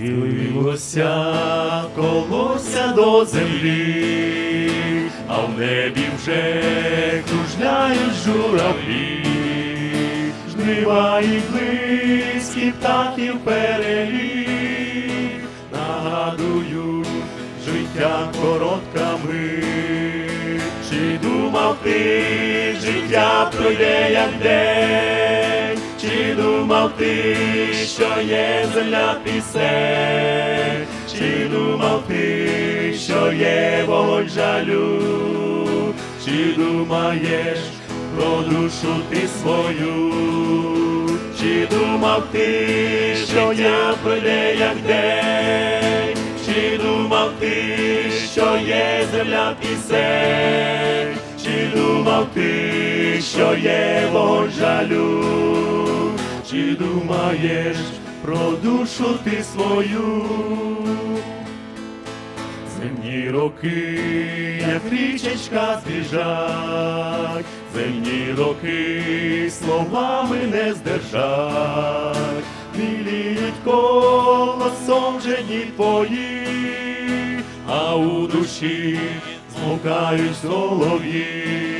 Схилилося колося до землі, а в небі вже кружляють журавлі, жнива і близькі птахів переліт, нагадую, життя коротка мить. Чи думав ти, життя пройде як день, чи думав ти, що є земля пісень, чи думав ти, що є вогонь жалю, чи думаєш про душу ти свою, чи думав ти, що я пройде як день, чи думав ти, що є земля пісень, чи думав ти, що є вогонь жалю, чи думаєш про душу ти свою? Земні роки, як річечка збіжать, земні роки словами не здержать, біліють колосом вже дні твої, а у душі змукають солов'ї.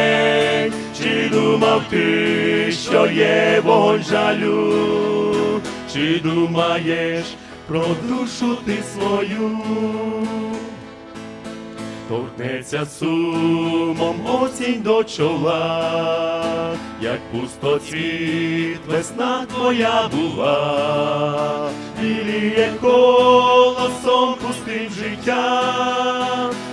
чи ти, що є вогонь жалю, чи думаєш про душу ти свою? Торкнеться сумом осінь до чола, як пустоцвіт весна твоя була, біліє колосом пустим життя,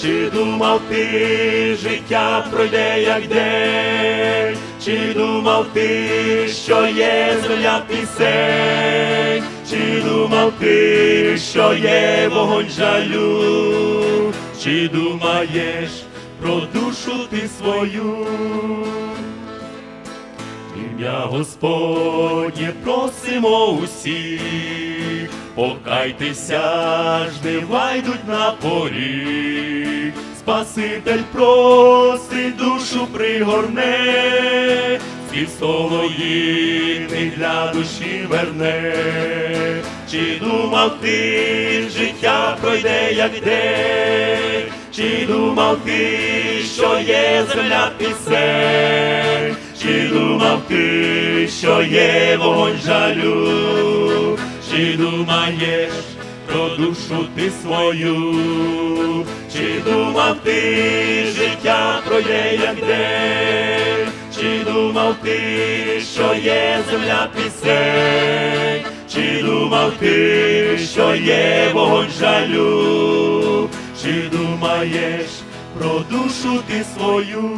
чи думав ти, життя пройде як день, чи думав ти, що є земля пісень, чи думав ти, що є вогонь жалю, чи думаєш про душу ти свою? Ім'я Господнє просимо усіх, покайтеся, жнива йдуть на поріг. Спаситель просить душу пригорне, світ солоїний для душі верне. Чи думав ти, життя пройде як день, чи думав ти, що є земля пісень, чи думав ти, що є вогонь жалю, чи думаєш про душу ти свою, чи думав ти, життя пройде як день, чи думав ти, що є земля пісень, чи думав ти, що є вогонь жалю, чи думаєш про душу ти свою?